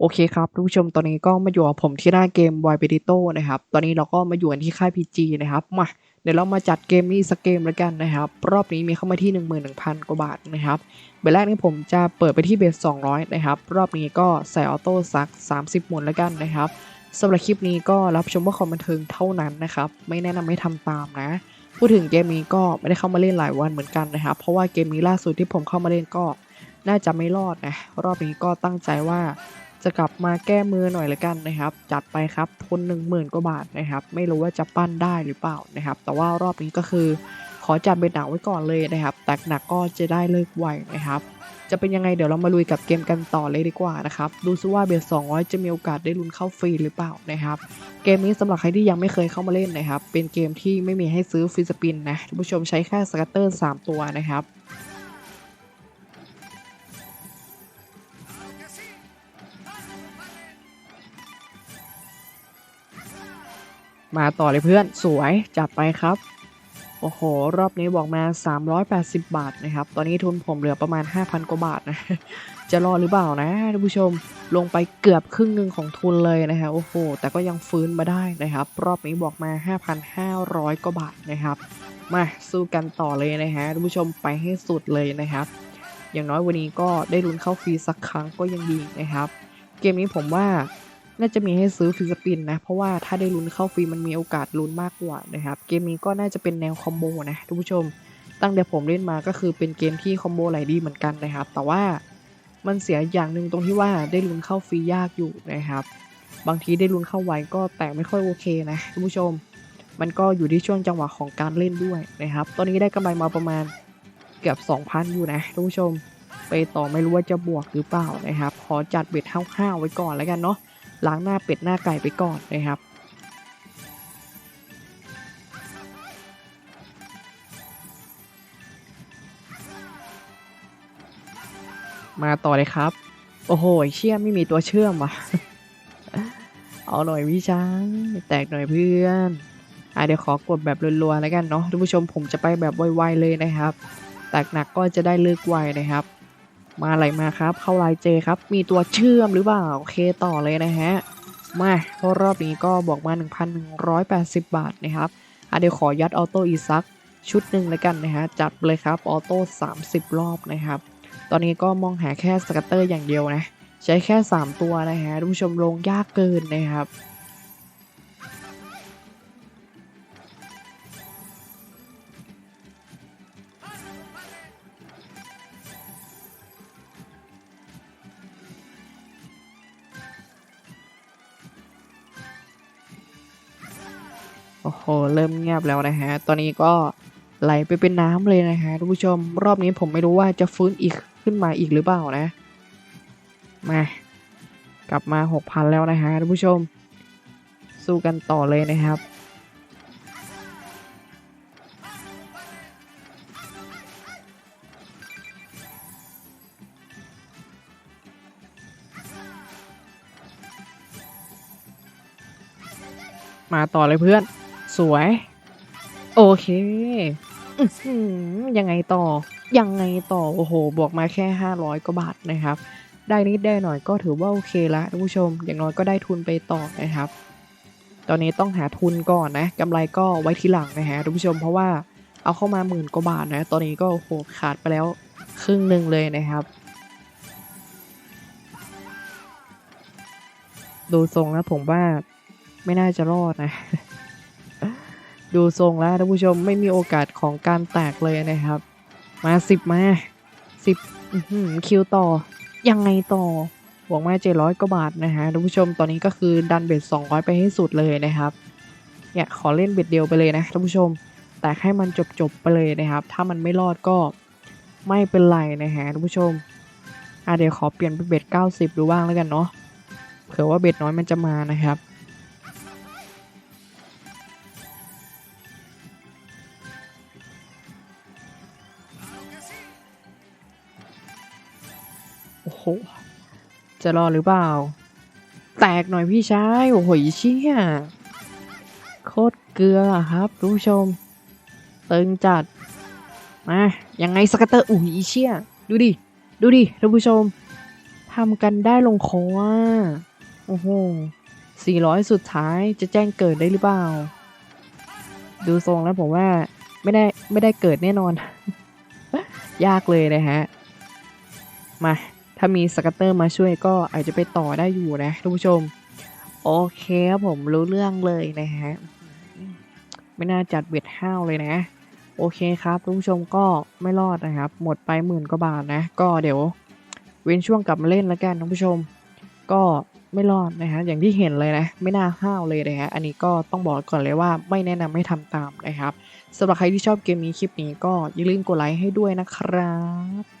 โอเคครับทุกผู้ชมตอนนี้ก็มาอยู่กับผมที่หน้าเกม v i b e r i t o นะครับ ตอนนี้เราก็มาอยู่กันที่ค่าย PG นะครับ มาเดี๋ยวเรามาจัดเกมนี้สักเกมแล้วกันนะครับ รอบนี้มีเข้ามาที่ 11,000 กว่าบาทนะครับเบรแรกนี้ผมจะเปิดไปที่เบส 200 นะครับ รอบนี้ก็ใส่ออโต้ซัก 30 หมุนแล้วกันนะครับสำหรับคลิปนี้ก็รับชมว่าความบันเทิงเท่านั้นนะครับ ไม่แนะนำให้ทำตามนะ พูดถึงเกมนี้ก็ไม่ได้เข้ามาเล่นหลายวันเหมือนกันนะครับ เพราะว่าเกมนี้ล่าสุดที่ผมเข้ามาเล่นก็น่าจะไม่รอดนะ รอบนี้ก็ตั้งใจว่า จะกลับมาแก้มือหน่อยละกันนะครับ จัดไปครับทุน1 0,000กว่าบาทนะครับ ไม่รู้ว่าจะปั้นได้หรือเปล่านะครับ แต่ว่ารอบนี้ก็คือขอจัดเป็นหนักไว้ก่อนเลยนะครับ แตกหนักก็จะได้เลิกไวนะครับ จะเป็นยังไงเดี๋ยวเรามาลุยกับเกมกันต่อเลยดีกว่านะครับ ดูซิว่าเบส200 จะมีโอกาสได้ลุ้นเข้าฟรีหรือเปล่านะครับ เกมนี้สำหรับใครที่ยังไม่เคยเข้ามาเล่นนะครับ เป็นเกมที่ไม่มีให้ซื้อฟรีสปินนะท่านผู้ชมใช้แค่สกัตเตอร์ 3 ตัวนะครับ มาต่อเลยเพื่อนสวยจัดไปครับ โอ้โห รอบนี้บอกมา 380 บาทนะครับ ตอนนี้ทุนผมเหลือประมาณ 5,000 กว่าบาทนะ จะรอดหรือเปล่านะท่านผู้ชมลงไปเกือบครึ่งหนึ่งของทุนเลยนะฮะโอ้โห แต่ก็ยังฟื้นมาได้นะครับ รอบนี้บอกมา 5,500 กว่าบาทนะครับ มาสู้กันต่อเลยนะฮะท่านผู้ชมไปให้สุดเลยนะครับอย่างน้อยวันนี้ก็ได้ลุ้นเข้าฟรีสักครั้งก็ยังดีนะครับ เกมนี้ผมว่า น่าจะมีให้ซื้อฟรีสปินนะ เพราะว่าถ้าได้ลุ้นเข้าฟรีมันมีโอกาสลุ้นมากกว่านะครับ เกมนี้ก็น่าจะเป็นแนวคอมโบนะทุกผู้ชม ตั้งแต่ผมเล่นมาก็คือเป็นเกมที่คอมโบไหลดีเหมือนกันนะครับ แต่ว่ามันเสียอย่างหนึ่งตรงที่ว่าได้ลุ้นเข้าฟรียากอยู่นะครับ บางทีได้ลุ้นเข้าไวก็แตกไม่ค่อยโอเคนะทุกผู้ชม มันก็อยู่ที่ช่วงจังหวะของการเล่นด้วยนะครับ ตอนนี้ได้กำไรมาประมาณเกือบ 2,000 อยู่นะทุกผู้ชม ไปต่อไม่รู้ว่าจะบวกหรือเปล่านะครับ ขอจัดเบ็ดห้าวๆไว้ก่อนแล้วกันเนาะ ล้างหน้าเป็ดหน้าไก่ไปก่อนนะครับ มาต่อเลยครับ โอ้โหเชื่อมไม่มีตัวเชื่อมว่ะ เอาหน่อยพี่ช้างแตกหน่อยเพื่อนอะเดี๋ยวขอกดแบบรัวๆแล้วกันเนาะท่านผู้ชมผมจะไปแบบไวๆเลยนะครับแตกหนักก็จะได้เลิกไวนะครับ มาอะไรมาครับ เข้าลน์เจครับ มีตัวเชื่อมหรือเปล่าโอเคต่อเลยนะฮะมาเพราะรอบนี้ก็บอกมา 1,180 บาทนะครับอะเดี๋ยวขอยัดออโต้อีกสักชุดหนึ่งเลยกันนะฮะจัดเลยครับออโต้30 รอบนะครับ ตอนนี้ก็มองหาแค่สกัตเตอร์อย่างเดียวนะ ใช้แค่ 3 ตัวนะฮะทุกผู้ชมลงยากเกินนะครับ โอ้โห เริ่มเงียบแล้วนะฮะ ตอนนี้ก็ไหลไปเป็นน้ำเลยนะฮะทุกผู้ชม รอบนี้ผมไม่รู้ว่าจะฟื้นอีกขึ้นมาอีกหรือเปล่านะ มา กลับมา6,000แล้วนะฮะทุกผู้ชม สู้กันต่อเลยนะครับมาต่อเลยเพื่อน สวย โอเคอยังไงต่อ ยังไงต่อ โอ้โห บวกมาแค่ 500 กว่าบาทนะครับ ได้นิดได้หน่อยก็ถือว่าโอเคละท่านผู้ชม อย่างน้อยก็ได้ทุนไปต่อนะครับ ตอนนี้ต้องหาทุนก่อนนะกำไรก็ไว้ทีหลังนะฮะท่านผู้ชม เพราะว่าเอาเข้ามาหมื่นกว่าบาทนะ ตอนนี้ก็โอ้โหขาดไปแล้วครึ่งหนึ่งเลยนะครับ ดูทรงแล้วผมว่าไม่น่าจะรอดนะ ดูทรงแล้วท่านผู้ชมไม่มีโอกาสของการแตกเลยนะครับ มาสิบมาสิบคิวต่อ ยังไงต่อหวังมาเจ็ดร้อยกว่าบาทนะฮะท่านผู้ชมตอนนี้ก็คือดันเบ็ดสองร้อยไปให้สุดเลยนะครับเนี่ยขอเล่นเบ็ดเดียวไปเลยนะท่านผู้ชม แต่ให้มันจบจบๆไปเลยนะครับ ถ้ามันไม่รอดก็ไม่เป็นไรนะฮะท่านผู้ชมอะเดี๋ยวขอเปลี่ยนเป็นเบ็ดเก้าสิบดูบ้างแล้วกันเนาะเผื่อว่าเบ็ดน้อยมันจะมานะครับ โอ้โห จะรอหรือเปล่า แตกหน่อยพี่ชาย โอ้โหเชี่ยโคตรเกลือครับทุกผู้ชม ตึงจัดมายังไงสกัตเตอร์อุ้ยเชี่ยดูดิ ดูดิท่านผู้ชมทำกันได้ลงคออะโอ้โหสี่ร้อยสุดท้ายจะแจ้งเกิดได้หรือเปล่า ดูทรงแล้วผมว่าไม่ได้ไม่ได้เกิดแน่นอน ยากเลยนะฮะ มา ถ้ามีสกัตเตอร์มาช่วยก็อาจจะไปต่อได้อยู่นะท่านผู้ชม โอเคครับผมรู้เรื่องเลยนะฮะ ไม่น่าจัดเบ็ดห้าวเลยนะ โอเคครับท่านผู้ชมก็ไม่รอดนะครับ หมดไปหมื่นกว่าบาทนะ ก็เดี๋ยว เว้นช่วงกลับมาเล่นแล้วกันท่านผู้ชม ก็ไม่รอดนะฮะอย่างที่เห็นเลยนะ ไม่น่าห้าวเลยนะฮะอันนี้ก็ต้องบอกก่อนเลยว่าไม่แนะนำให้ทำตามนะครับสำหรับใครที่ชอบเกมนี้คลิปนี้ก็อย่าลืมกดไลค์ให้ด้วยนะครับ